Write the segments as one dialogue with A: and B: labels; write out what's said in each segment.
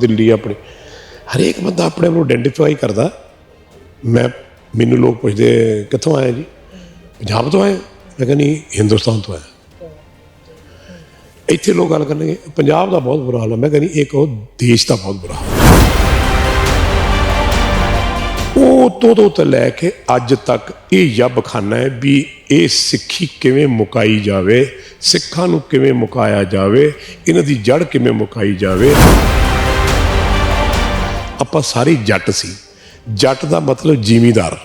A: ਦਿੱਲੀ ਆਪਣੇ। ਹਰੇਕ ਬੰਦਾ ਆਪਣੇ ਆਪ ਨੂੰ ਆਇਡੈਂਟੀਫਾਈ ਕਰਦਾ। ਮੈਂ, ਮੈਨੂੰ ਲੋਕ ਪੁੱਛਦੇ, ਕਿੱਥੋਂ ਆਏ ਜੀ? ਪੰਜਾਬ ਤੋਂ ਆਏ ਮੈਂ ਕਹਿੰਦੀ ਹਿੰਦੁਸਤਾਨ ਤੋਂ ਆਇਆ। ਇੱਥੇ ਲੋਕ ਗੱਲ ਕਰਨਗੇ, ਪੰਜਾਬ ਦਾ ਬਹੁਤ ਬੁਰਾ ਹਾਲ ਹੈ ਮੈਂ ਕਹਿੰਦੀ ਇਹ ਕਹੋ ਦੇਸ਼ ਦਾ ਬਹੁਤ ਬੁਰਾ ਹਾਲ ਉਹ ਤੋਂ ਤੋਂ ਤੋਂ ਲੈ ਕੇ ਅੱਜ ਤੱਕ ਇਹ ਯੱਬਖਾਨਾ ਹੈ ਵੀ ਇਹ ਸਿੱਖੀ ਕਿਵੇਂ ਮੁਕਾਈ ਜਾਵੇ, ਸਿੱਖਾਂ ਨੂੰ ਕਿਵੇਂ ਮੁਕਾਇਆ ਜਾਵੇ, ਇਹਨਾਂ ਦੀ ਜੜ ਕਿਵੇਂ ਮੁਕਾਈ ਜਾਵੇ। ਆਪਾਂ ਸਾਰੇ ਜੱਟ ਸੀ। ਜੱਟ ਦਾ ਮਤਲਬ ਜ਼ਿਮੀਦਾਰ।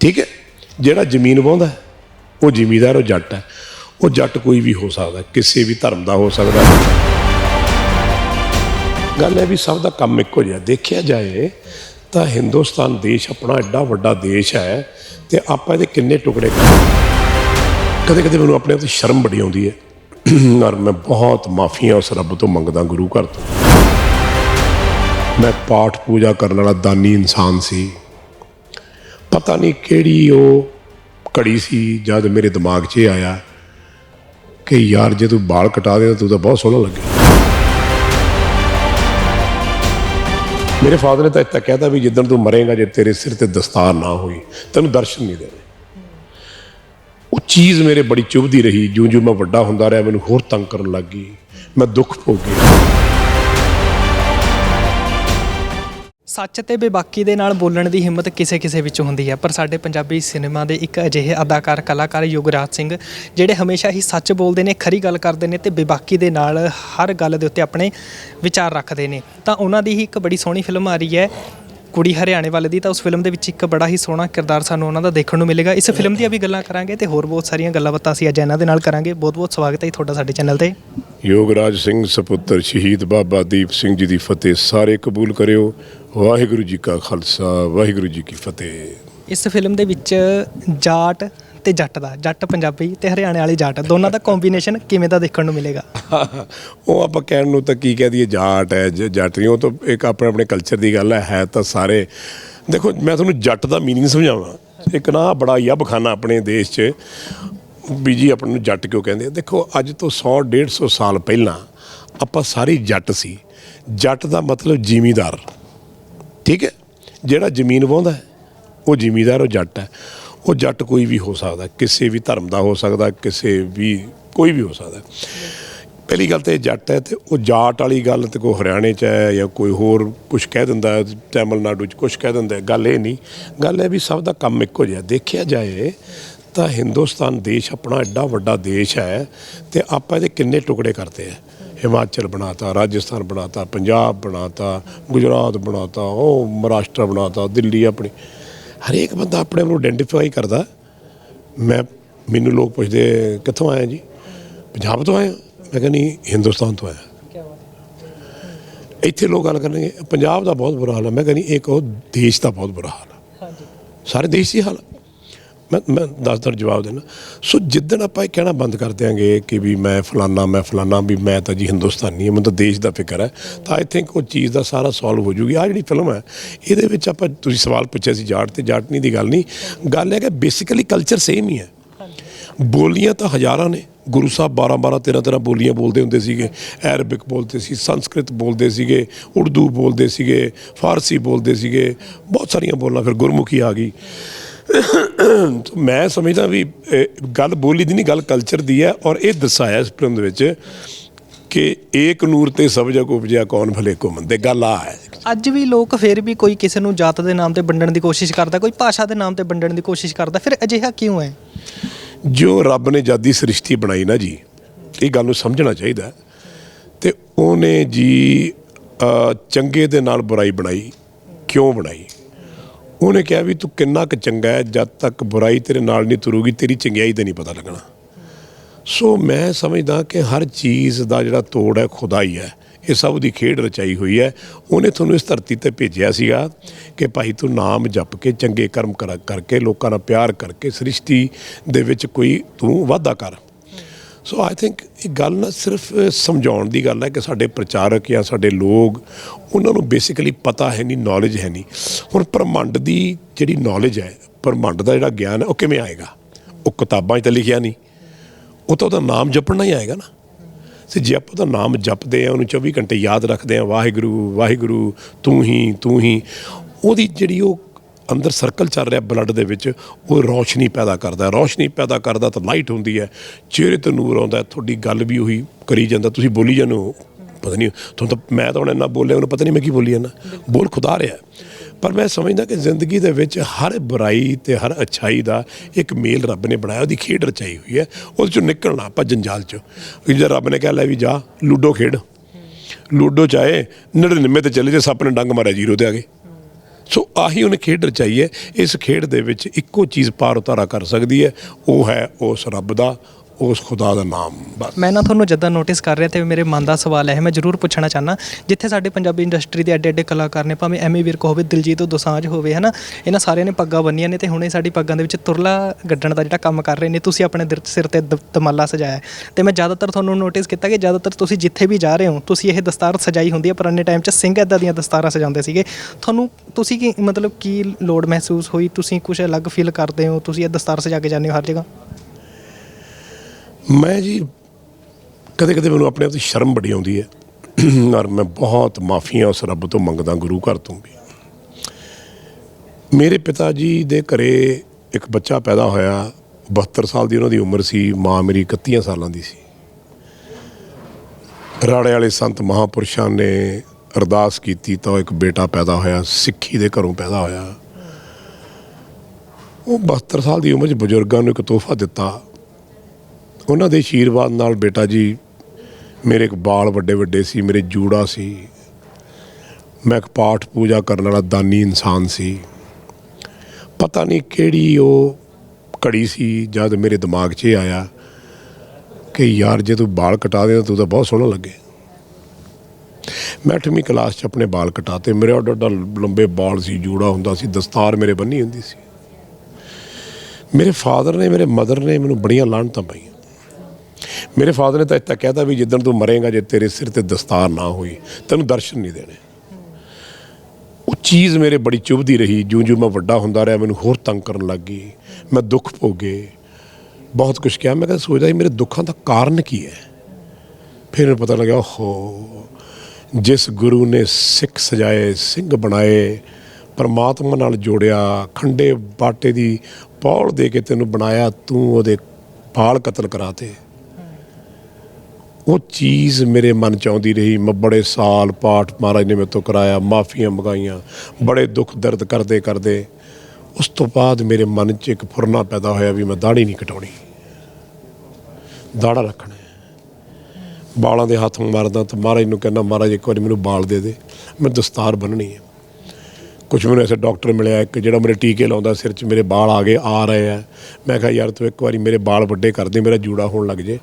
A: ਠੀਕ ਹੈ? ਜਿਹੜਾ ਜ਼ਮੀਨ ਵਾਹੁੰਦਾ ਉਹ ਜ਼ਿਮੀਦਾਰ, ਉਹ ਜੱਟ ਹੈ। ਉਹ ਜੱਟ ਕੋਈ ਵੀ ਹੋ ਸਕਦਾ ਕਿਸੇ ਵੀ ਧਰਮ ਦਾ ਹੋ ਸਕਦਾ ਗੱਲ ਹੈ ਵੀ ਸਭ ਦਾ ਕੰਮ ਇੱਕੋ ਜਿਹਾ। ਦੇਖਿਆ ਜਾਏ ਤਾਂ ਹਿੰਦੁਸਤਾਨ ਦੇਸ਼ ਆਪਣਾ ਐਡਾ ਵੱਡਾ ਦੇਸ਼ ਹੈ ਤੇ ਆਪਾਂ ਇਹਦੇ ਕਿੰਨੇ ਟੁਕੜੇ ਕਦੇ ਕਦੇ ਮੈਨੂੰ ਆਪਣੇ ਆਪ ਤੇ ਸ਼ਰਮ ਬੜੀ ਆਉਂਦੀ ਹੈ। ਔਰ ਮੈਂ ਬਹੁਤ ਮਾਫੀਆਂ ਉਸ ਰੱਬ ਤੋਂ ਮੰਗਦਾ ਗੁਰੂ ਘਰ ਤੋਂ। ਮੈਂ ਪਾਠ ਪੂਜਾ ਕਰਨ ਵਾਲਾ ਦਾਨੀ ਇਨਸਾਨ ਸੀ। ਪਤਾ ਨਹੀਂ ਕਿਹੜੀ ਉਹ ਘੜੀ ਸੀ ਜਦ ਮੇਰੇ ਦਿਮਾਗ 'ਚ ਇਹ ਆਇਆ ਕਿ ਯਾਰ ਜੇ ਤੂੰ ਬਾਲ ਕਟਾ ਦੇ ਤੂੰ ਤਾਂ ਬਹੁਤ ਸੋਹਣਾ ਲੱਗੇ ਮੇਰੇ ਫਾਦਰ ਨੇ ਤਾਂ ਇੱਥੇ ਕਹਿਤਾ ਵੀ ਜਿੱਦਣ ਤੂੰ ਮਰੇਗਾ, ਜੇ ਤੇਰੇ ਸਿਰ ਤੇ ਦਸਤਾਰ ਨਾ ਹੋਈ, ਤੈਨੂੰ ਦਰਸ਼ਨ ਨਹੀਂ ਦੇਣੇ। ਉਹ ਚੀਜ਼ ਮੇਰੇ ਬੜੀ ਚੁਭਦੀ ਰਹੀ। ਜਿਉਂ ਜਿਉਂ ਮੈਂ ਵੱਡਾ ਹੁੰਦਾ ਰਿਹਾ, ਮੈਨੂੰ ਹੋਰ ਤੰਗ ਕਰਨ ਲੱਗ ਗਈ। ਮੈਂ ਦੁੱਖ ਭੋਗ
B: ਸੱਚ ਤੇ ਬੇਬਾਕੀ ਦੇ ਨਾਲ ਬੋਲਣ ਦੀ ਹਿੰਮਤ ਕਿਸੇ ਕਿਸੇ ਵਿੱਚ ਹੁੰਦੀ ਹੈ। ਪਰ ਸਾਡੇ ਪੰਜਾਬੀ ਸਿਨੇਮਾ ਦੇ ਇੱਕ ਅਜਿਹੇ ਅਦਾਕਾਰ ਕਲਾਕਾਰ ਯੁਗਰਾਜ ਸਿੰਘ, ਜਿਹੜੇ ਹਮੇਸ਼ਾ ਹੀ ਸੱਚ ਬੋਲਦੇ ਨੇ, ਖਰੀ ਗੱਲ ਕਰਦੇ ਨੇ ਤੇ ਬੇਬਾਕੀ ਦੇ ਨਾਲ ਹਰ ਗੱਲ ਦੇ ਉੱਤੇ ਆਪਣੇ ਵਿਚਾਰ ਰੱਖਦੇ ਨੇ। ਤਾਂ ਉਹਨਾਂ ਦੀ ਹੀ ਇੱਕ ਬੜੀ ਸੋਹਣੀ ਫਿਲਮ ਆ ਰਹੀ ਹੈ, ਕੁੜੀ ਹਰਿਆਣੇ ਵਾਲੇ ਦੀ, ਤਾਂ ਉਸ ਫਿਲਮ ਦੇ ਵਿੱਚ ਇੱਕ ਬੜਾ ਹੀ ਸੋਹਣਾ ਕਿਰਦਾਰ ਸਾਨੂੰ ਉਹਨਾਂ ਦਾ ਦੇਖਣ ਨੂੰ ਮਿਲੇਗਾ। ਇਸ ਫਿਲਮ ਦੀਆਂ ਵੀ ਗੱਲਾਂ ਕਰਾਂਗੇ ਤੇ ਹੋਰ ਬਹੁਤ ਸਾਰੀਆਂ ਗੱਲਾਂ ਬਾਤਾਂ ਅਸੀਂ ਅੱਜ ਇਹਨਾਂ ਦੇ ਨਾਲ ਕਰਾਂਗੇ। ਬਹੁਤ ਬਹੁਤ ਸਵਾਗਤ ਹੈ ਜੀ ਤੁਹਾਡਾ ਸਾਡੇ ਚੈਨਲ ਤੇ।
A: ਯੋਗਰਾਜ ਸਿੰਘ, ਸਪੁੱਤਰ ਸ਼ਹੀਦ ਬਾਬਾ ਦੀਪ ਸਿੰਘ ਜੀ ਦੀ ਫਤਿਹ ਸਾਰੇ ਕਬੂਲ ਕਰਿਓ। ਵਾਹਿਗੁਰੂ ਜੀ ਕਾ ਖਾਲਸਾ ਵਾਹਿਗੁਰੂ ਜੀ ਕੀ ਫਤਿਹ।
B: ਇਸ ਫਿਲਮ ਦੇ ਵਿੱਚ ਜਾਟ ਤੇ ਜੱਟ ਦਾ ਜੱਟ ਪੰਜਾਬੀ ਤੇ ਹਰਿਆਣੇ ਵਾਲੇ ਜਾਟ ਦੋਨਾਂ ਦਾ ਕੰਬੀਨੇਸ਼ਨ ਕਿਵੇਂ ਦਾ ਦੇਖਣ ਨੂੰ ਮਿਲੇਗਾ?
A: ਉਹ ਆਪਾਂ ਕਹਿਣ ਨੂੰ ਤਾਂ ਕੀ ਕਹਿ ਦਈਏ ਜਾਟ ਹੈ ਜ- ਜੱਟ ਨਹੀਂ ਉਹ ਤਾਂ ਇੱਕ ਆਪਣੇ ਆਪਣੇ ਕਲਚਰ ਦੀ ਗੱਲ ਹੈ ਹੈ ਤਾਂ ਸਾਰੇ। ਦੇਖੋ ਮੈਂ ਤੁਹਾਨੂੰ ਜੱਟ ਦਾ ਮੀਨਿੰਗ ਸਮਝਾਵਾਂ। ਇੱਕ ਨਾ ਬੜਾ ਯੱਬਖਾਨਾ ਆਪਣੇ ਦੇਸ਼ 'ਚ। ਵੀ ਜੀ ਆਪਾਂ ਨੂੰ ਜੱਟ ਕਿਉਂ ਕਹਿੰਦੇ ਆ? ਦੇਖੋ ਅੱਜ ਤੋਂ 100 150 ਸਾਲ ਪਹਿਲਾਂ ਆਪਾਂ ਸਾਰੇ ਜੱਟ ਸੀ। ਜੱਟ ਦਾ ਮਤਲਬ ਜ਼ਿਮੀਦਾਰ। ਠੀਕ ਹੈ? ਜਿਹੜਾ ਜ਼ਮੀਨ ਵਾਹੁੰਦਾ ਉਹ ਜ਼ਿਮੀਦਾਰ, ਉਹ ਜੱਟ ਹੈ। ਉਹ ਜੱਟ ਕੋਈ ਵੀ ਹੋ ਸਕਦਾ ਕਿਸੇ ਵੀ ਧਰਮ ਦਾ ਹੋ ਸਕਦਾ ਕਿਸੇ ਵੀ ਕੋਈ ਵੀ ਹੋ ਸਕਦਾ ਪਹਿਲੀ ਗੱਲ ਤੇ ਇਹ ਜੱਟ ਹੈ ਤੇ ਉਹ ਜਾਟ ਵਾਲੀ ਗੱਲ ਤੇ ਕੋਈ ਹਰਿਆਣੇ ਚ ਹੈ ਜਾਂ ਕੋਈ ਹੋਰ ਕੁਝ ਕਹਿ ਦਿੰਦਾ ਤਾਮਿਲਨਾਡੂ ਚ ਕੁਝ ਕਹਿ ਦਿੰਦਾ ਗੱਲ ਇਹ ਨਹੀਂ। ਗੱਲ ਇਹ ਵੀ ਸਭ ਦਾ ਕੰਮ ਇੱਕੋ ਜਿਹਾ ਦੇਖਿਆ ਜਾਏ ਤਾਂ ਹਿੰਦੁਸਤਾਨ ਦੇਸ਼ ਆਪਣਾ ਐਡਾ ਵੱਡਾ ਦੇਸ਼ ਹੈ ਤੇ ਆਪਾਂ ਇਹਦੇ ਕਿੰਨੇ ਟੁਕੜੇ ਕਰਦੇ ਆ। ਹਿਮਾਚਲ ਬਣਾਤਾ ਰਾਜਸਥਾਨ ਬਣਾਤਾ ਪੰਜਾਬ ਬਣਾਤਾ ਗੁਜਰਾਤ ਬਣਾਤਾ ਉਹ ਮਹਾਰਾਸ਼ਟਰ ਬਣਾਤਾ ਦਿੱਲੀ ਆਪਣੀ। ਹਰੇਕ ਬੰਦਾ ਆਪਣੇ ਆਪ ਨੂੰ ਆਇਡੈਂਟੀਫਾਈ ਕਰਦਾ। ਮੈਂ ਮੈਨੂੰ ਲੋਕ ਪੁੱਛਦੇ ਕਿੱਥੋਂ ਆਏ ਜੀ? ਪੰਜਾਬ ਤੋਂ ਆਏ ਹੋ? ਮੈਂ ਕਹਿੰਦਾ ਹਿੰਦੁਸਤਾਨ ਤੋਂ ਆਇਆ। ਇੱਥੇ ਲੋਕ ਗੱਲ ਕਰਨਗੇ ਪੰਜਾਬ ਦਾ ਬਹੁਤ ਬੁਰਾ ਹਾਲ ਹੈ ਮੈਂ ਕਹਿੰਦੀ ਇਹ ਕਹੋ ਦੇਸ਼ ਦਾ ਬਹੁਤ ਬੁਰਾ ਹਾਲ ਹੈ ਸਾਰੇ ਦੇਸ਼ ਦੀ ਹਾਲ ਹੈ। ਮੈਂ ਮੈਂ ਦਸ ਦਰ ਜਵਾਬ ਦੇਣਾ। ਸੋ ਜਿੱਦਣ ਆਪਾਂ ਇਹ ਕਹਿਣਾ ਬੰਦ ਕਰ ਦਿਆਂਗੇ ਕਿ ਵੀ ਮੈਂ ਫਲਾਨਾ ਮੈਂ ਫਲਾਨਾ, ਵੀ ਮੈਂ ਤਾਂ ਜੀ ਹਿੰਦੁਸਤਾਨੀ ਹਾਂ, ਮੈਨੂੰ ਤਾਂ ਦੇਸ਼ ਦਾ ਫਿਕਰ ਹੈ, ਤਾਂ ਆਈ ਥਿੰਕ ਉਹ ਚੀਜ਼ ਦਾ ਸਾਰਾ ਸੋਲਵ ਹੋ ਜੂਗੀ। ਆ ਜਿਹੜੀ ਫਿਲਮ ਹੈ, ਇਹਦੇ ਵਿੱਚ ਆਪਾਂ ਤੁਸੀਂ ਸਵਾਲ ਪੁੱਛਿਆ ਸੀ ਜਾਟ ਤੇ ਜਾਟਨੀ ਦੀ ਗੱਲ ਨਹੀਂ। ਗੱਲ ਹੈ ਕਿ ਬੇਸਿਕਲੀ ਕਲਚਰ ਸੇਮ ਹੀ ਹੈ। ਬੋਲੀਆਂ ਤਾਂ ਹਜ਼ਾਰਾਂ ਨੇ। ਗੁਰੂ ਸਾਹਿਬ 12 12 13 13 ਬੋਲੀਆਂ ਬੋਲਦੇ ਹੁੰਦੇ ਸੀਗੇ। ਅਰਬਿਕ ਬੋਲਦੇ ਸੀ ਸੰਸਕ੍ਰਿਤ ਬੋਲਦੇ ਸੀਗੇ ਉਰਦੂ ਬੋਲਦੇ ਸੀਗੇ ਫਾਰਸੀ ਬੋਲਦੇ ਸੀਗੇ, ਬਹੁਤ ਸਾਰੀਆਂ ਬੋਲਾਂ ਫਿਰ ਗੁਰਮੁਖੀ ਆ ਗਈ। ਮੈਂ ਸਮਝਦਾ ਵੀ ਗੱਲ ਬੋਲੀ ਦੀ ਨਹੀਂ ਗੱਲ ਕਲਚਰ ਦੀ ਹੈ ਔਰ ਇਹ ਦਰਸਾਇਆ ਇਸ ਫਿਲਮ ਦੇ ਵਿੱਚ ਕਿ ਏਕ ਨੂਰ ਤੇ ਸਭ ਜਗ ਉਪਜਿਆ ਕੌਣ ਭਲੇ ਕੋ ਮੰਦੇ? ਗੱਲ ਆ ਹੈ।
B: ਅੱਜ ਵੀ ਲੋਕ ਫਿਰ ਵੀ ਕੋਈ ਕਿਸੇ ਨੂੰ ਜਾਤ ਦੇ ਨਾਮ ਤੇ ਵੰਡਣ ਦੀ ਕੋਸ਼ਿਸ਼ ਕਰਦਾ ਕੋਈ ਭਾਸ਼ਾ ਦੇ ਨਾਮ ਤੇ ਵੰਡਣ ਦੀ ਕੋਸ਼ਿਸ਼ ਕਰਦਾ ਫਿਰ ਅਜਿਹਾ ਕਿਉਂ ਹੈ?
A: ਜੋ ਰੱਬ ਨੇ ਜਦ ਸ੍ਰਿਸ਼ਟੀ ਬਣਾਈ ਨਾ ਜੀ ਇਹ ਗੱਲ ਨੂੰ ਸਮਝਣਾ ਚਾਹੀਦਾ। ਤੇ ਉਹਨੇ ਜੀ ਚੰਗੇ ਦੇ ਨਾਲ ਬੁਰਾਈ ਬਣਾਈ ਕਿਉਂ ਬਣਾਈ? ਉਹਨੇ ਕਿਹਾ ਵੀ ਤੂੰ ਕਿੰਨਾ ਕੁ ਚੰਗਾ ਹੈ, ਜਦ ਤੱਕ ਬੁਰਾਈ ਤੇਰੇ ਨਾਲ ਨਹੀਂ ਤੁਰੂਗੀ, ਤੇਰੀ ਚੰਗਿਆਈ ਦਾ ਨਹੀਂ ਪਤਾ ਲੱਗਣਾ। ਸੋ ਮੈਂ ਸਮਝਦਾ ਕਿ ਹਰ ਚੀਜ਼ ਦਾ ਜਿਹੜਾ ਤੋੜ ਹੈ ਖੁਦਾ ਹੀ ਹੈ, ਇਹ ਸਭ ਦੀ ਖੇਡ ਰਚਾਈ ਹੋਈ ਹੈ। ਉਹਨੇ ਤੁਹਾਨੂੰ ਇਸ ਧਰਤੀ ਤੇ ਭੇਜਿਆ ਸੀਗਾ ਕਿ ਭਾਈ ਤੂੰ ਨਾਮ ਜਪ ਕੇ, ਚੰਗੇ ਕਰਮ ਕਰ, ਕਰਕੇ, ਲੋਕਾਂ ਨਾਲ ਪਿਆਰ ਕਰਕੇ, ਸ੍ਰਿਸ਼ਟੀ ਦੇ ਵਿੱਚ ਕੋਈ ਤੂੰ ਵਾਧਾ ਕਰ। ਸੋ ਆਈ ਥਿੰਕ ਇਹ ਗੱਲ ਨਾ ਸਿਰਫ ਸਮਝਾਉਣ ਦੀ ਗੱਲ ਹੈ ਕਿ ਸਾਡੇ ਪ੍ਰਚਾਰਕ ਜਾਂ ਸਾਡੇ ਲੋਕ, ਉਹਨਾਂ ਨੂੰ ਬੇਸਿਕਲੀ ਪਤਾ ਹੈ ਨਹੀਂ ਨੌਲੇਜ ਹੈ ਨਹੀਂ। ਹੁਣ ਪ੍ਰਮੰਡ ਦੀ ਜਿਹੜੀ ਨੌਲੇਜ ਹੈ, ਪ੍ਰਮੰਡ ਦਾ ਜਿਹੜਾ ਗਿਆਨ ਹੈ, ਉਹ ਕਿਵੇਂ ਆਏਗਾ? ਉਹ ਕਿਤਾਬਾਂ 'ਚ ਤਾਂ ਲਿਖਿਆ ਨਹੀਂ। ਉਹ ਤਾਂ ਉਹਦਾ ਨਾਮ ਜਪਣਾ ਹੀ ਆਏਗਾ ਨਾ। ਤੇ ਜੇ ਆਪਾਂ ਉਹਦਾ ਨਾਮ ਜਪਦੇ ਆ ਉਹਨੂੰ 24 ਘੰਟੇ ਯਾਦ ਰੱਖਦੇ ਆ ਵਾਹਿਗੁਰੂ ਵਾਹਿਗੁਰੂ, ਤੂੰ ਹੀ ਤੂੰ ਹੀ, ਉਹਦੀ ਜਿਹੜੀ ਉਹ ਅੰਦਰ ਸਰਕਲ ਚੱਲ ਰਿਹਾ ਬਲੱਡ ਦੇ ਵਿੱਚ, ਉਹ ਰੌਸ਼ਨੀ ਪੈਦਾ ਕਰਦਾ ਰੌਸ਼ਨੀ ਪੈਦਾ ਕਰਦਾ ਤਾਂ ਲਾਈਟ ਹੁੰਦੀ ਹੈ। ਚਿਹਰੇ ਤੇ ਨੂਰ ਆਉਂਦਾ ਤੁਹਾਡੀ ਗੱਲ ਵੀ ਉਹੀ ਕਰੀ ਜਾਂਦਾ। ਤੁਸੀਂ ਬੋਲੀ ਜਾਂਦੇ ਹੋ। ਪਤਾ ਨਹੀਂ, ਤੁਹਾਨੂੰ ਤਾਂ ਮੈਂ ਤਾਂ ਹੁਣ ਇੰਨਾ ਬੋਲਿਆ, ਉਹਨੂੰ ਪਤਾ ਨਹੀਂ ਮੈਂ ਕੀ ਬੋਲੀ ਜਾਂਦਾ। ਬੋਲ ਖੁਦਾ ਰਿਹਾ ਪਰ ਮੈਂ ਸਮਝਦਾ ਕਿ ਜ਼ਿੰਦਗੀ ਦੇ ਵਿੱਚ ਹਰ ਬੁਰਾਈ ਤੇ ਹਰ ਅੱਛਾਈ ਦਾ ਇੱਕ ਮੇਲ ਰੱਬ ਨੇ ਬਣਾਇਆ। ਉਹਦੀ ਖੇਡ ਰਚਾਈ ਹੋਈ ਹੈ। ਉਹਦੇ ਚੋਂ ਨਿਕਲਣਾ ਆਪਾਂ ਜੰਜਾਲ ਚੋਂ। ਜੇ ਰੱਬ ਨੇ ਕਹਿ ਲਿਆ ਵੀ ਜਾ, ਲੂਡੋ ਖੇਡ। ਲੂਡੋ ਚਾਹੇ 99 ਤੇ ਚੱਲੇ ਜੇ, ਸੱਪ ਨੇ ਡੰਗ ਮਾਰਿਆ ਜ਼ੀਰੋ ਤੇ ਆ ਗਏ ਸੋ ਆਹੀ ਉਹਨੇ ਖੇਡ ਰਚਾਈ ਹੈ। ਇਸ ਖੇਡ ਦੇ ਵਿੱਚ ਇੱਕੋ ਚੀਜ਼ ਪਾਰ ਉਤਾਰਾ ਕਰ ਸਕਦੀ ਹੈ। ਉਹ ਹੈ ਉਸ ਰੱਬ ਦਾ ਉਸ ਖੁਦਾ ਦਾ ਨਾਮ, ਬਸ।
B: ਮੈਂ ਨਾ ਤੁਹਾਨੂੰ ਜਦਾਂ ਨੋਟਿਸ ਕਰ ਰਿਹਾ ਤੇ ਮੇਰੇ ਮਨ ਦਾ ਸਵਾਲ ਹੈ ਮੈਂ ਜ਼ਰੂਰ ਪੁੱਛਣਾ ਚਾਹਨਾ ਜਿੱਥੇ ਸਾਡੇ ਪੰਜਾਬੀ ਇੰਡਸਟਰੀ ਦੇ ਐਡੇ ਐਡੇ ਕਲਾਕਾਰ ਨੇ, ਭਾਵੇਂ ਐਮੀ ਵਿਰਕ ਹੋਵੇ ਦਿਲਜੀਤ ਦੋਸਾਂਝ ਹੋਵੇ, ਹਨਾ? ਇਹਨਾਂ ਸਾਰਿਆਂ ਨੇ ਪੱਗਾਂ ਬੰਨੀਆਂ ਨੇ ਤੇ ਹੁਣੇ ਸਾਡੀ ਪੱਗਾਂ ਦੇ ਵਿੱਚ ਤੁਰਲਾ ਗੱਡਣ ਦਾ ਜਿਹੜਾ ਕੰਮ ਕਰ ਰਹੇ ਨੇ, ਤੁਸੀਂ ਆਪਣੇ ਦਿਲ ਸਿਰ ਤੇ ਦ- ਦਮਾਲਾ ਸਜਾਇਆ ਹੈ। ਤੇ ਮੈਂ ਜ਼ਿਆਦਾਤਰ ਤੁਹਾਨੂੰ ਨੋਟਿਸ ਕੀਤਾ ਕਿ ਜ਼ਿਆਦਾਤਰ ਤੁਸੀਂ ਜਿੱਥੇ ਵੀ ਜਾ ਰਹੇ ਹੋ, ਤੁਸੀਂ ਇਹ ਦਸਤਾਰ ਸਜਾਈ ਹੁੰਦੀ ਹੈ, ਪੁਰਾਣੇ ਟਾਈਮ 'ਚ ਸਿੰਘ ਇਦਾਂ ਦੀਆਂ ਦਸਤਾਰਾਂ ਸਜਾਉਂਦੇ ਸੀਗੇ। ਤੁਹਾਨੂੰ, ਤੁਸੀਂ ਕੀ, ਮਤਲਬ ਕੀ ਲੋੜ ਮਹਿਸੂਸ ਹੋਈ? ਤੁਸੀਂ ਕੁਝ ਅਲੱਗ ਫੀਲ ਕਰਦੇ ਹੋ? ਤੁਸੀਂ ਇਹ ਦਸਤਾਰ ਸਜਾ ਕੇ ਜਾਂਦੇ ਹੋ ਹਰ ਜਗ੍ਹਾ?
A: ਮੈਂ ਜੀ ਕਦੇ ਕਦੇ ਮੈਨੂੰ ਆਪਣੇ ਆਪ 'ਤੇ ਸ਼ਰਮ ਬੜੀ ਆਉਂਦੀ ਹੈ। ਔਰ ਮੈਂ ਬਹੁਤ ਮਾਫੀਆਂ ਉਸ ਰੱਬ ਤੋਂ ਮੰਗਦਾ ਗੁਰੂ ਘਰ ਤੋਂ ਵੀ। ਮੇਰੇ ਪਿਤਾ ਜੀ ਦੇ ਘਰੇ ਇੱਕ ਬੱਚਾ ਪੈਦਾ ਹੋਇਆ। 72 ਸਾਲ ਦੀ ਉਹਨਾਂ ਦੀ ਉਮਰ ਸੀ। ਮਾਂ ਮੇਰੀ 31 ਸਾਲਾਂ ਦੀ ਸੀ। ਰਾੜੇ ਵਾਲੇ ਸੰਤ ਮਹਾਪੁਰਸ਼ਾਂ ਨੇ ਅਰਦਾਸ ਕੀਤੀ ਤਾਂ ਇੱਕ ਬੇਟਾ ਪੈਦਾ ਹੋਇਆ, ਸਿੱਖੀ ਦੇ ਘਰੋਂ ਪੈਦਾ ਹੋਇਆ। ਉਹ 72 ਸਾਲ ਦੀ ਉਮਰ 'ਚ ਬਜ਼ੁਰਗਾਂ ਨੂੰ ਇੱਕ ਤੋਹਫਾ ਦਿੱਤਾ। ਉਹਨਾਂ ਦੇ ਆਸ਼ੀਰਵਾਦ ਨਾਲ ਬੇਟਾ ਜੀ ਮੇਰੇ ਇੱਕ ਬਾਲ ਵੱਡੇ ਵੱਡੇ ਸੀ, ਮੇਰੇ ਜੂੜਾ ਸੀ। ਮੈਂ ਇੱਕ ਪਾਠ ਪੂਜਾ ਕਰਨ ਵਾਲਾ ਦਾਨੀ ਇਨਸਾਨ ਸੀ। ਪਤਾ ਨਹੀਂ ਕਿਹੜੀ ਉਹ ਘੜੀ ਸੀ ਜਦ ਮੇਰੇ ਦਿਮਾਗ 'ਚ ਇਹ ਆਇਆ ਕਿ ਯਾਰ ਜੇ ਤੂੰ ਬਾਲ ਕਟਾ ਦੇ ਤੂੰ ਤਾਂ ਬਹੁਤ ਸੋਹਣਾ ਲੱਗੇ। ਮੈਂ ਅੱਠਵੀਂ ਕਲਾਸ 'ਚ ਆਪਣੇ ਬਾਲ ਕਟਾਤੇ। ਮੇਰੇ ਓਡਾ ਓਡਾ ਲੰਬੇ ਬਾਲ ਸੀ, ਜੂੜਾ ਹੁੰਦਾ ਸੀ, ਦਸਤਾਰ ਮੇਰੇ ਬੰਨੀ ਹੁੰਦੀ ਸੀ। ਮੇਰੇ ਫਾਦਰ ਨੇ, ਮੇਰੇ ਮਦਰ ਨੇ ਮੈਨੂੰ ਬੜੀਆਂ ਲਾਹਣਤਾਂ ਪਾਈਆਂ। ਮੇਰੇ ਫਾਦਰ ਨੇ ਤਾਂ ਇੱਥੇ ਕਹਿਤਾ ਵੀ ਜਿੱਦਣ ਤੂੰ ਮਰੇਗਾ, ਜੇ ਤੇਰੇ ਸਿਰ ਤੇ ਦਸਤਾਰ ਨਾ ਹੋਈ, ਤੈਨੂੰ ਦਰਸ਼ਨ ਨਹੀਂ ਦੇਣੇ। ਉਹ ਚੀਜ਼ ਮੇਰੇ ਬੜੀ ਚੁਭਦੀ ਰਹੀ। ਜਿਉਂ ਜਿਉਂ ਮੈਂ ਵੱਡਾ ਹੁੰਦਾ ਰਿਹਾ, ਮੈਨੂੰ ਹੋਰ ਤੰਗ ਕਰਨ ਲੱਗ ਗਈ। ਮੈਂ ਦੁੱਖ ਭੋਗੇ। ਬਹੁਤ ਕੁਝ ਕਿਹਾ। ਮੈਂ ਕਹਿੰਦਾ ਸੋਚਦਾ ਮੇਰੇ ਦੁੱਖਾਂ ਦਾ ਕਾਰਨ ਕੀ ਹੈ? ਫਿਰ ਮੈਨੂੰ ਪਤਾ ਲੱਗਾ ਹੋ ਜਿਸ ਗੁਰੂ ਨੇ ਸਿੱਖ ਸਜਾਏ, ਸਿੰਘ ਬਣਾਏ, ਪਰਮਾਤਮਾ ਨਾਲ ਜੋੜਿਆ, ਖੰਡੇ ਬਾਟੇ ਦੀ ਪੌਲ ਦੇ ਕੇ ਤੈਨੂੰ ਬਣਾਇਆ, ਤੂੰ ਉਹਦੇ ਪਾਲ ਕਤਲ ਕਰਾਤੇ। ਉਹ ਚੀਜ਼ ਮੇਰੇ ਮਨ ਚ ਆਉਂਦੀ ਰਹੀ। ਮੈਂ ਬੜੇ ਸਾਲ ਪਾਠ ਮਹਾਰਾਜ ਨੇ ਮੇਰੇ ਤੋਂ ਕਰਾਇਆ, ਮਾਫੀਆਂ ਮੰਗਾਈਆਂ, ਬੜੇ ਦੁੱਖ ਦਰਦ ਕਰਦੇ ਕਰਦੇ। ਉਸ ਤੋਂ ਬਾਅਦ ਮੇਰੇ ਮਨ 'ਚ ਇੱਕ ਫੁਰਨਾ ਪੈਦਾ ਹੋਇਆ ਵੀ ਮੈਂ ਦਾੜੀ ਨਹੀਂ ਕਟਾਉਣੀ। ਦਾੜਾ ਰੱਖਣਾ ਬਾਲਾਂ ਦੇ ਹੱਥ ਮਾਰਦਾ ਤਾਂ ਮਹਾਰਾਜ ਨੂੰ ਕਹਿੰਦਾ, ਮਹਾਰਾਜ, ਇੱਕ ਵਾਰੀ ਮੈਨੂੰ ਬਾਲ ਦੇ ਦੇ। ਮੈਂ ਦਸਤਾਰ ਬੰਨਣੀ ਹੈ। ਕੁਝ ਮੈਨੂੰ ਐਸੇ ਡਾਕਟਰ ਮਿਲਿਆ, ਇੱਕ ਜਿਹੜਾ ਮੇਰੇ ਟੀਕੇ ਲਾਉਂਦਾ ਸਿਰ 'ਚ, ਮੇਰੇ ਬਾਲ ਆ ਗਏ, ਆ ਰਹੇ ਆ। ਮੈਂ ਕਿਹਾ, ਯਾਰ ਤੂੰ ਇੱਕ ਵਾਰੀ ਮੇਰੇ ਬਾਲ ਵੱਡੇ ਕਰ ਦੇ, ਮੇਰਾ ਜੂੜਾ ਹੋਣ ਲੱਗ ਜੇ।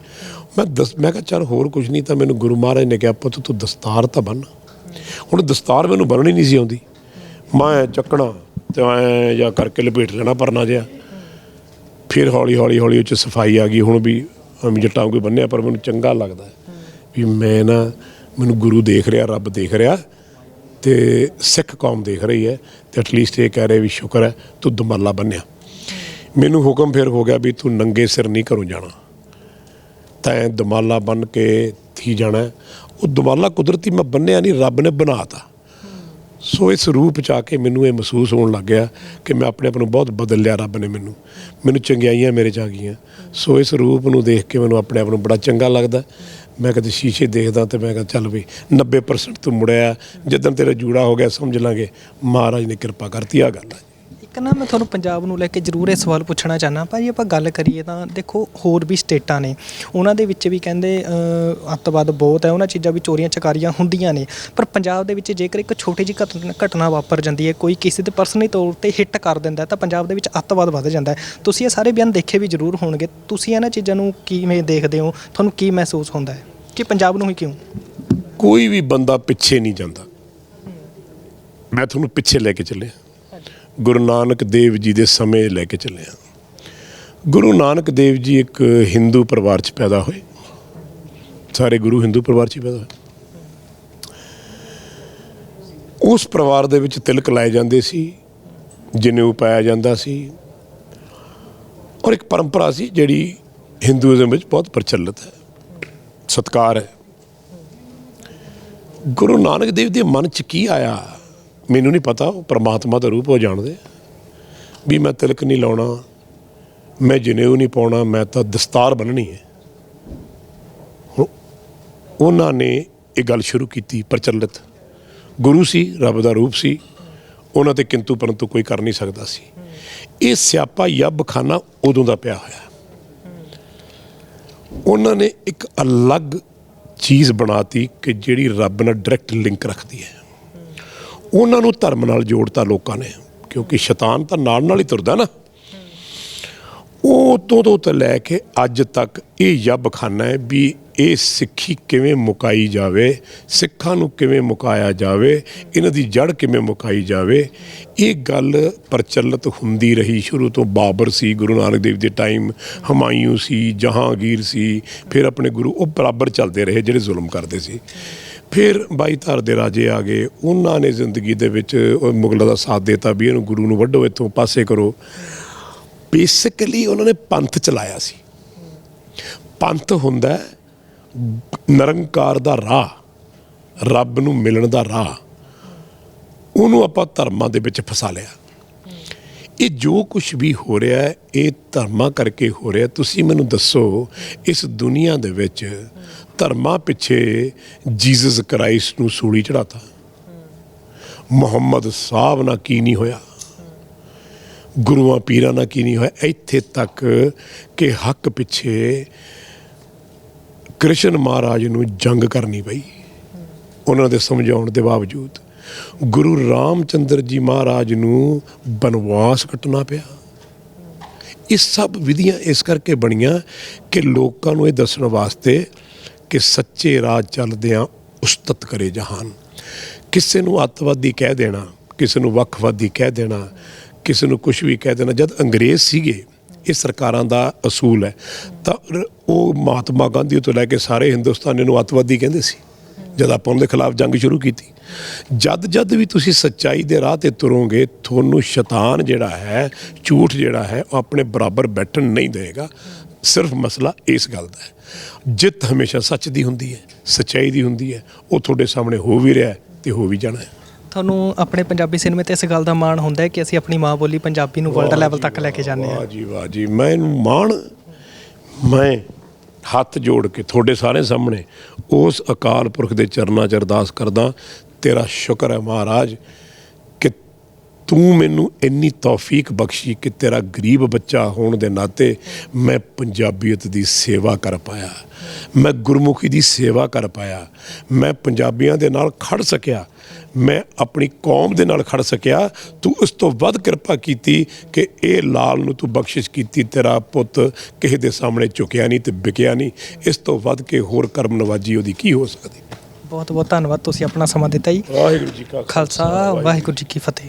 A: ਮੈਂ ਦਸ, ਮੈਂ ਕਿਹਾ ਚੱਲ ਹੋਰ ਕੁਝ ਨਹੀਂ ਤਾਂ ਮੈਨੂੰ ਗੁਰੂ ਮਹਾਰਾਜ ਨੇ ਕਿਹਾ, ਪੁੱਤ ਤੂੰ ਦਸਤਾਰ ਤਾਂ ਬੰਨ। ਹੁਣ ਦਸਤਾਰ ਮੈਨੂੰ ਬੰਨਣੀ ਨਹੀਂ ਸੀ ਆਉਂਦੀ। ਮੈਂ ਚੱਕਣਾ ਤੇ ਐ ਜਾਂ ਕਰਕੇ ਲਪੇਟ ਲੈਣਾ ਪਰਨਾ ਜਿਹਾ। ਫਿਰ ਹੌਲੀ ਹੌਲੀ ਹੌਲੀ ਉਹ ਚ ਸਫ਼ਾਈ ਆ ਗਈ। ਹੁਣ ਵੀ ਅਮੀ ਜੱਟਾਂ ਕੋਈ ਬੰਨਿਆ, ਪਰ ਮੈਨੂੰ ਚੰਗਾ ਲੱਗਦਾ ਵੀ ਮੈਂ ਨਾ, ਮੈਨੂੰ ਗੁਰੂ ਦੇਖ ਰਿਹਾ, ਰੱਬ ਦੇਖ ਰਿਹਾ ਤੇ ਸਿੱਖ ਕੌਮ ਦੇਖ ਰਹੀ ਹੈ ਤੇ ਐਟਲੀਸਟ ਇਹ ਕਹਿ ਰਹੇ ਵੀ ਸ਼ੁਕਰ ਹੈ ਤੂੰ ਦਮਾਲਾ ਬੰਨਿਆ। ਮੈਨੂੰ ਹੁਕਮ ਫਿਰ ਹੋ ਗਿਆ ਵੀ ਤੂੰ ਨੰਗੇ ਸਿਰ ਨਹੀਂ ਘਰੋਂ ਜਾਣਾ। ਤੈਂ ਦਮਾਲਾ ਬੰਨ ਕੇ ਥੀ ਜਾਣਾ ਉਹ ਦਮਾਲਾ ਕੁਦਰਤੀ ਮੈਂ ਬੰਨਿਆ ਨਹੀਂ, ਰੱਬ ਨੇ ਬਣਾਤਾ। ਸੋ ਇਸ ਰੂਪ ਚ ਆ ਕੇ ਮੈਨੂੰ ਇਹ ਮਹਿਸੂਸ ਹੋਣ ਲੱਗ ਗਿਆ ਕਿ ਮੈਂ ਆਪਣੇ ਆਪ ਨੂੰ ਬਹੁਤ ਬਦਲ ਲਿਆ ਰੱਬ ਨੇ ਮੈਨੂੰ। ਮੈਨੂੰ ਚੰਗਿਆਈਆਂ ਮੇਰੇ ਚ ਆ ਗਈਆਂ। ਸੋ ਇਸ ਰੂਪ ਨੂੰ ਦੇਖ ਕੇ ਮੈਨੂੰ ਆਪਣੇ ਆਪ ਨੂੰ ਬੜਾ ਚੰਗਾ ਲੱਗਦਾ। ਮੈਂ ਕਦੇ ਸ਼ੀਸ਼ੇ ਦੇਖਦਾ ਤੇ ਮੈਂ ਕਹਿੰਦਾ ਚੱਲ ਵੀ 90% ਤੂੰ ਮੁੜਿਆ। ਜਦੋਂ ਤੇਰਾ ਜੂੜਾ ਹੋ ਗਿਆ, ਸਮਝ ਲਾਂਗੇ, ਮਹਾਰਾਜ ਨੇ ਕਿਰਪਾ ਕਰਤੀ ਆ ਗੱਲ
B: ਇੱਕ ਨਾ ਮੈਂ ਤੁਹਾਨੂੰ ਪੰਜਾਬ ਨੂੰ ਲੈ ਕੇ ਜ਼ਰੂਰ ਇਹ ਸਵਾਲ ਪੁੱਛਣਾ ਚਾਹਨਾ ਭਾਜੀ, ਆਪਾਂ ਗੱਲ ਕਰੀਏ ਤਾਂ ਦੇਖੋ, ਹੋਰ ਵੀ ਸਟੇਟਾਂ ਨੇ। ਉਹਨਾਂ ਦੇ ਵਿੱਚ ਵੀ ਕਹਿੰਦੇ ਅੱਤਵਾਦ ਬਹੁਤ ਹੈ। ਉਹਨਾਂ ਚੀਜ਼ਾਂ ਵੀ ਚੋਰੀਆਂ ਚਕਾਰੀਆਂ ਹੁੰਦੀਆਂ ਨੇ। ਪਰ ਪੰਜਾਬ ਦੇ ਵਿੱਚ ਜੇਕਰ ਇੱਕ ਛੋਟੀ ਜਿਹੀ ਘਟਨਾ- ਘਟਨਾ ਵਾਪਰ ਜਾਂਦੀ ਹੈ, ਕੋਈ ਕਿਸੇ ਦੇ ਪਰਸਨਲੀ ਤੌਰ ਤੇ ਹਿੱਟ ਕਰ ਦਿੰਦਾ ਤਾਂ ਪੰਜਾਬ ਦੇ ਵਿੱਚ ਅੱਤਵਾਦ ਵੱਧ ਜਾਂਦਾ ਹੈ। ਤੁਸੀਂ ਇਹ ਸਾਰੇ ਬਿਆਨ ਦੇਖੇ ਵੀ ਜ਼ਰੂਰ ਹੋਣਗੇ। ਤੁਸੀਂ ਇਹਨਾਂ ਚੀਜ਼ਾਂ ਨੂੰ ਕਿਵੇਂ ਦੇਖਦੇ ਹੋ? ਤੁਹਾਨੂੰ ਕੀ ਮਹਿਸੂਸ ਹੁੰਦਾ ਹੈ? ਕਿ ਪੰਜਾਬ ਨੂੰ ਹੀ ਕਿਉਂ?
A: ਕੋਈ ਵੀ ਬੰਦਾ ਪਿੱਛੇ ਨਹੀਂ ਜਾਂਦਾ। ਮੈਂ ਤੁਹਾਨੂੰ ਪਿੱਛੇ ਲੈ ਕੇ ਚੱਲਿਆ। ਗੁਰੂ ਨਾਨਕ ਦੇਵ ਜੀ ਦੇ ਸਮੇਂ ਲੈ ਕੇ ਚੱਲਿਆ ਗੁਰੂ ਨਾਨਕ ਦੇਵ ਜੀ ਇੱਕ ਹਿੰਦੂ ਪਰਿਵਾਰ 'ਚ ਪੈਦਾ ਹੋਏ। ਸਾਰੇ ਗੁਰੂ ਹਿੰਦੂ ਪਰਿਵਾਰ 'ਚ ਪੈਦਾ ਹੋਏ। ਉਸ ਪਰਿਵਾਰ ਦੇ ਵਿੱਚ ਤਿਲਕ ਲਾਏ ਜਾਂਦੇ ਸੀ ਜਨੇਊ ਪਾਇਆ ਜਾਂਦਾ ਸੀ। ਔਰ ਇੱਕ ਪਰੰਪਰਾ ਸੀ ਜਿਹੜੀ ਹਿੰਦੂਇਜ਼ਮ ਵਿੱਚ ਬਹੁਤ ਪ੍ਰਚਲਿਤ ਹੈ। ਸਤਕਾਰ ਹੈ। ਗੁਰੂ ਨਾਨਕ ਦੇਵ ਦੇ ਮਨ 'ਚ ਕੀ ਆਇਆ? ਮੈਨੂੰ ਨਹੀਂ ਪਤਾ, ਉਹ ਪ੍ਰਮਾਤਮਾ ਦਾ ਰੂਪ ਉਹ ਜਾਣਦੇ ਵੀ ਮੈਂ ਤਿਲਕ ਨਹੀਂ ਲਾਉਣਾ, ਮੈਂ ਜਨੇਊ ਨਹੀਂ ਪਾਉਣਾ, ਮੈਂ ਤਾਂ ਦਸਤਾਰ ਬੰਨਣੀ ਹੈ। ਹੁਣ ਉਹਨਾਂ ਨੇ ਇਹ ਗੱਲ ਸ਼ੁਰੂ ਕੀਤੀ ਪ੍ਰਚਲਿਤ। ਗੁਰੂ ਸੀ, ਰੱਬ ਦਾ ਰੂਪ ਸੀ, ਉਹਨਾਂ ਤੇ ਕਿੰਤੂ ਪਰੰਤੂ ਕੋਈ ਕਰ ਨਹੀਂ ਸਕਦਾ ਸੀ। ਇਹ ਸਿਆਪਾ ਯੱਬਖਾਨਾ ਉਦੋਂ ਦਾ ਪਿਆ ਹੋਇਆ। ਉਹਨਾਂ ਨੇ ਇੱਕ ਅਲੱਗ ਚੀਜ਼ ਬਣਾਤੀ ਕਿ ਜਿਹੜੀ ਰੱਬ ਨਾਲ ਡਾਇਰੈਕਟ ਲਿੰਕ ਰੱਖਦੀ ਹੈ। ਉਹਨਾਂ ਨੂੰ ਧਰਮ ਨਾਲ ਜੋੜਤਾ ਲੋਕਾਂ ਨੇ, ਕਿਉਂਕਿ ਸ਼ੈਤਾਨ ਤਾਂ ਨਾਲ ਨਾਲ ਹੀ ਤੁਰਦਾ ਨਾ। ਉਹ ਤੋਂ ਤੋਂ ਤੋਂ ਲੈ ਕੇ ਅੱਜ ਤੱਕ ਇਹ ਯੱਬਖਾਨਾ ਹੈ ਵੀ ਇਹ ਸਿੱਖੀ ਕਿਵੇਂ ਮੁਕਾਈ ਜਾਵੇ, ਸਿੱਖਾਂ ਨੂੰ ਕਿਵੇਂ ਮੁਕਾਇਆ ਜਾਵੇ, ਇਹਨਾਂ ਦੀ ਜੜ ਕਿਵੇਂ ਮੁਕਾਈ ਜਾਵੇ, ਇਹ ਗੱਲ ਪ੍ਰਚਲਿਤ ਹੁੰਦੀ ਰਹੀ ਸ਼ੁਰੂ ਤੋਂ। ਬਾਬਰ ਸੀ, ਗੁਰੂ ਨਾਨਕ ਦੇਵ ਦੇ ਟਾਈਮ, ਹਮਾਯੂ ਸੀ, ਜਹਾਂਗੀਰ ਸੀ, ਫਿਰ ਆਪਣੇ ਗੁਰੂ ਉਹ ਬਰਾਬਰ ਚੱਲਦੇ ਰਹੇ ਜਿਹੜੇ ਜ਼ੁਲਮ ਕਰਦੇ ਸੀ। ਫਿਰ ਬਾਈ ਧਾਰ ਦੇ ਰਾਜੇ ਆ ਗਏ। ਉਹਨਾਂ ਨੇ ਜ਼ਿੰਦਗੀ ਦੇ ਵਿੱਚ ਮੁਗਲਾਂ ਦਾ ਸਾਥ ਦਿੱਤਾ ਵੀ ਇਹਨੂੰ ਗੁਰੂ ਨੂੰ ਵੱਢੋ, ਇੱਥੋਂ ਪਾਸੇ ਕਰੋ। ਬੇਸਿਕਲੀ ਉਹਨਾਂ ਨੇ ਪੰਥ ਚਲਾਇਆ ਸੀ। ਪੰਥ ਹੁੰਦਾ ਹੈ, ਨਿਰੰਕਾਰ ਦਾ ਰਾਹ, ਰੱਬ ਨੂੰ ਮਿਲਣ ਦਾ ਰਾਹ। ਉਹਨੂੰ ਆਪਾਂ ਧਰਮਾਂ ਦੇ ਵਿੱਚ ਫਸਾ ਲਿਆ। ਇਹ ਜੋ ਕੁਝ ਵੀ ਹੋ ਰਿਹਾ ਹੈ, ਇਹ ਧਰਮਾਂ ਕਰਕੇ ਹੋ ਰਿਹਾ ਤੁਸੀਂ ਮੈਨੂੰ ਦੱਸੋ, ਇਸ ਦੁਨੀਆ ਦੇ ਵਿੱਚ ਧਰਮਾਂ ਪਿੱਛੇ ਜੀਸਸ ਕ੍ਰਾਈਸਟ ਨੂੰ ਸੂਲੀ ਚੜਾਤਾ ਮੁਹੰਮਦ ਸਾਹਿਬ ਨਾਲ ਕੀ ਨਹੀਂ ਹੋਇਆ? ਗੁਰੂਆਂ ਪੀਰਾਂ ਨਾਲ ਕੀ ਨਹੀਂ ਹੋਇਆ? ਇੱਥੇ ਤੱਕ ਕਿ ਹੱਕ ਪਿੱਛੇ ਕ੍ਰਿਸ਼ਨ ਮਹਾਰਾਜ ਨੂੰ ਜੰਗ ਕਰਨੀ ਪਈ। ਉਹਨਾਂ ਦੇ ਸਮਝਾਉਣ ਦੇ ਬਾਵਜੂਦ ਗੁਰੂ ਰਾਮਚੰਦਰ ਜੀ ਮਹਾਰਾਜ ਨੂੰ ਬਨਵਾਸ ਕੱਟਣਾ ਪਿਆ। ਇਹ ਸਭ ਵਿਧੀਆਂ ਇਸ ਕਰਕੇ ਬਣੀਆਂ ਕਿ ਲੋਕਾਂ ਨੂੰ ਇਹ ਦੱਸਣ ਵਾਸਤੇ ਕਿ ਸੱਚੇ ਰਾਹ ਚੱਲਦਿਆਂ ਉਸਤਤ ਕਰੇ ਜਹਾਨ। ਕਿਸੇ ਨੂੰ ਅੱਤਵਾਦੀ ਕਹਿ ਦੇਣਾ, ਕਿਸੇ ਨੂੰ ਵੱਖਵਾਦੀ ਕਹਿ ਦੇਣਾ, ਕਿਸੇ ਨੂੰ ਕੁਝ ਵੀ ਕਹਿ ਦੇਣਾ, ਜਦ ਅੰਗਰੇਜ਼ ਸੀਗੇ, ਇਹ ਸਰਕਾਰਾਂ ਦਾ ਅਸੂਲ ਹੈ, ਤਾਂ ਉਹ ਮਹਾਤਮਾ ਗਾਂਧੀ ਤੋਂ ਲੈ ਕੇ ਸਾਰੇ ਹਿੰਦੁਸਤਾਨੀ ਨੂੰ ਅੱਤਵਾਦੀ ਕਹਿੰਦੇ ਸੀ, ਜਦ ਆਪਾਂ ਉਹਨਾਂ ਦੇ ਖਿਲਾਫ ਜੰਗ ਸ਼ੁਰੂ ਕੀਤੀ। ਜਦ ਜਦ ਵੀ ਤੁਸੀਂ ਸੱਚਾਈ ਦੇ ਰਾਹ ਤੇ ਤੁਰੋਗੇ, ਤੁਹਾਨੂੰ ਸ਼ੈਤਾਨ ਜਿਹੜਾ ਹੈ, ਝੂਠ ਜਿਹੜਾ ਹੈ, ਉਹ ਆਪਣੇ ਬਰਾਬਰ ਬੈਠਣ ਨਹੀਂ ਦੇਗਾ ਸਿਰਫ ਮਸਲਾ ਇਸ ਗੱਲ ਦਾ ਹੈ। ਜਿੱਤ ਹਮੇਸ਼ਾ ਸੱਚ ਦੀ ਹੁੰਦੀ ਹੈ ਸੱਚਾਈ ਦੀ ਹੁੰਦੀ ਹੈ। ਉਹ ਤੁਹਾਡੇ ਸਾਹਮਣੇ ਹੋ ਵੀ ਰਿਹਾ ਤੇ ਹੋ ਵੀ ਜਾਣਾ ਹੈ।
B: ਤੁਹਾਨੂੰ ਆਪਣੇ ਪੰਜਾਬੀ ਸਿਨੇਮੇ ਤੇ ਇਸ ਗੱਲ ਦਾ ਮਾਣ ਹੁੰਦਾ ਹੈ ਕਿ ਅਸੀਂ ਆਪਣੀ ਮਾਂ ਬੋਲੀ ਪੰਜਾਬੀ ਨੂੰ ਵਰਲਡ ਲੈਵਲ ਤੱਕ ਲੈ ਕੇ ਜਾਂਦੇ ਹਾਂ।
A: ਵਾਹ ਜੀ ਵਾਹ ਜੀ। ਮੈਂ ਇਹਨੂੰ ਮਾਣ ਮੈਂ ਹੱਥ ਜੋੜ ਕੇ ਤੁਹਾਡੇ ਸਾਰੇ ਸਾਹਮਣੇ ਉਸ ਅਕਾਲ ਪੁਰਖ ਦੇ ਚਰਨਾਂ 'ਚ ਅਰਦਾਸ ਕਰਦਾ ਤੇਰਾ ਸ਼ੁਕਰ ਹੈ ਮਹਾਰਾਜ। ਤੂੰ ਮੈਨੂੰ ਇੰਨੀ ਤੌਫੀਕ ਬਖਸ਼ੀ ਕਿ ਤੇਰਾ ਗਰੀਬ ਬੱਚਾ ਹੋਣ ਦੇ ਨਾਤੇ ਮੈਂ ਪੰਜਾਬੀਅਤ ਦੀ ਸੇਵਾ ਕਰ ਪਾਇਆ। ਮੈਂ ਗੁਰਮੁਖੀ ਦੀ ਸੇਵਾ ਕਰ ਪਾਇਆ। ਮੈਂ ਪੰਜਾਬੀਆਂ ਦੇ ਨਾਲ ਖੜ ਸਕਿਆ। ਮੈਂ ਆਪਣੀ ਕੌਮ ਦੇ ਨਾਲ ਖੜ ਸਕਿਆ। ਤੂੰ ਉਸ ਤੋਂ ਵੱਧ ਕਿਰਪਾ ਕੀਤੀ ਕਿ ਇਹ ਲਾਲ ਨੂੰ ਤੂੰ ਬਖਸ਼ਿਸ਼ ਕੀਤੀ। ਤੇਰਾ ਪੁੱਤ ਕਿਸੇ ਦੇ ਸਾਹਮਣੇ ਝੁਕਿਆ ਨਹੀਂ ਤੇ ਵਿਕਿਆ ਨਹੀਂ। ਇਸ ਤੋਂ ਵੱਧ ਕੇ ਹੋਰ ਕਰਮ ਨਵਾਜੀ ਉਹਦੀ ਕੀ ਹੋ ਸਕਦੀ?
B: ਬਹੁਤ ਬਹੁਤ ਧੰਨਵਾਦ। ਤੁਸੀਂ ਆਪਣਾ ਸਮਾਂ ਦਿੱਤਾ ਜੀ।
A: ਵਾਹਿਗੁਰੂ ਜੀ ਕਾ
B: ਖਾਲਸਾ। ਵਾਹਿਗੁਰੂ ਜੀ ਕੀ ਫਤਿਹ।